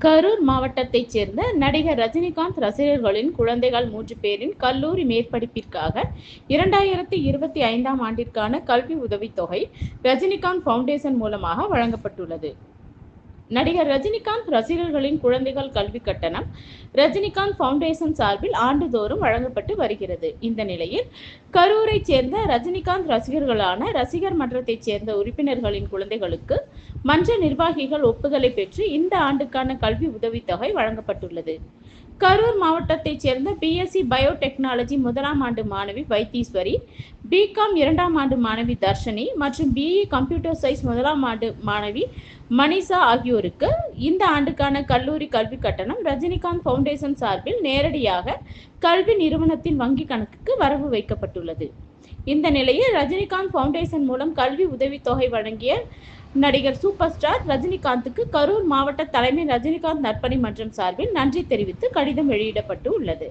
கரூர் மாவட்டத்தைச் சேர்ந்த நடிகர் ரஜினிகாந்த் ரசிகர்களின் குழந்தைகள் மூன்று பேரின் கல்லூரி மேற்படிப்பிற்காக இரண்டாயிரத்தி இருபத்தி ஐந்தாம் ஆண்டிற்கான கல்வி உதவித்தொகை ரஜினிகாந்த் ஃபவுண்டேஷன் மூலமாக வழங்கப்பட்டுள்ளது. நடிகர் ரஜினிகாந்த் ரசிகர்களின் குழந்தைகள் கல்வி கட்டணம் ரஜினிகாந்த் ஃபவுண்டேஷன் சார்பில் ஆண்டுதோறும் வழங்கப்பட்டு வருகிறது. இந்த நிலையில் கரூரைச் சேர்ந்த ரஜினிகாந்த் ரசிகர்களான ரசிகர் மன்றத்தைச் சேர்ந்த உறுப்பினர்களின் குழந்தைகளுக்கு மன்ற நிர்வாகிகள் ஒப்புதலை பெற்று இந்த ஆண்டுக்கான கல்வி உதவித்தொகை வழங்கப்பட்டுள்ளது. கரூர் மாவட்டத்தைச் சேர்ந்த பிஎஸ்சி பயோடெக்னாலஜி முதலாம் ஆண்டு மாணவி வைத்தீஸ்வரி பிகாம் இரண்டாம் ஆண்டு மாணவி தர்ஷினி மற்றும் பிஇ கம்ப்யூட்டர் சயின்ஸ் முதலாம் ஆண்டு மாணவி மனிஷா ஆகியோருக்கு இந்த ஆண்டுக்கான கல்லூரி கல்வி கட்டணம் ரஜினிகாந்த் ஃபவுண்டேஷன் சார்பில் நேரடியாக கல்வி நிறுவனத்தின் வங்கி கணக்குக்கு வரவு வைக்கப்பட்டுள்ளது. இந்த நிலையில் ரஜினிகாந்த் ஃபவுண்டேஷன் மூலம் கல்வி உதவித்தொகை வழங்கிய நடிகர் சூப்பர் ஸ்டார் ரஜினிகாந்துக்கு கரூர் மாவட்ட தலைமை ரஜினிகாந்த் நற்பணி மன்றம் சார்பில் நன்றி தெரிவித்து கடிதம் வெளியிடப்பட்டு உள்ளது